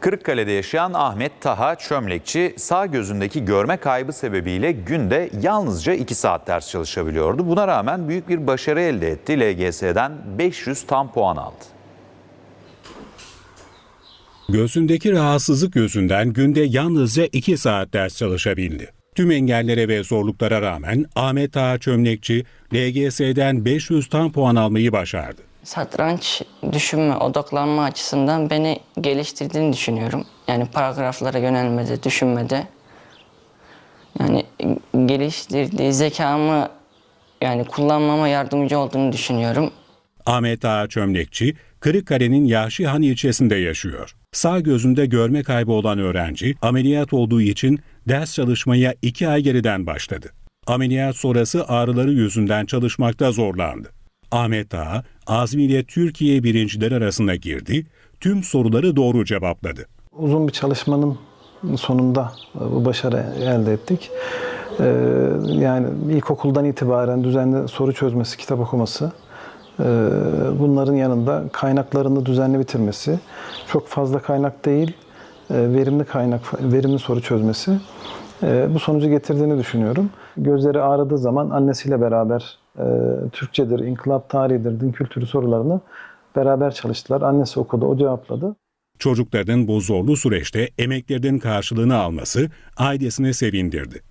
Kırıkkale'de yaşayan Ahmet Taha Çömlekçi sağ gözündeki görme kaybı sebebiyle günde yalnızca 2 saat ders çalışabiliyordu. Buna rağmen büyük bir başarı elde etti. LGS'den 500 tam puan aldı. Göğsündeki rahatsızlık yüzünden günde yalnızca 2 saat ders çalışabildi. Tüm engellere ve zorluklara rağmen Ahmet Ağa Çömlekçi LGS'den 500 tam puan almayı başardı. Satranç düşünme, odaklanma açısından beni geliştirdiğini düşünüyorum. Yani paragraflara yönelmede, düşünmede. Yani geliştirdiği zekamı yani kullanmama yardımcı olduğunu düşünüyorum. Ahmet Ağa Çömlekçi, Kırıkkale'nin Yaşihan ilçesinde yaşıyor. Sağ gözünde görme kaybı olan öğrenci ameliyat olduğu için ders çalışmaya 2 ay geriden başladı. Ameliyat sonrası ağrıları yüzünden çalışmakta zorlandı. Ahmet Ağa, azmiyle Türkiye birincileri arasına girdi, tüm soruları doğru cevapladı. Uzun bir çalışmanın sonunda bu başarı elde ettik. Ee, Yani ilkokuldan itibaren düzenli soru çözmesi, kitap okuması, ee, bunların yanında kaynaklarını düzenli bitirmesi, çok fazla kaynak değil, e, verimli kaynak, verimli soru çözmesi e, bu sonucu getirdiğini düşünüyorum. Gözleri ağrıdığı zaman annesiyle beraber e, Türkçedir, inkılap tarihidir, din kültürü sorularını beraber çalıştılar. Annesi okudu, o cevapladı. Çocukların bu zorlu süreçte emeklerinin karşılığını alması ailesini sevindirdi.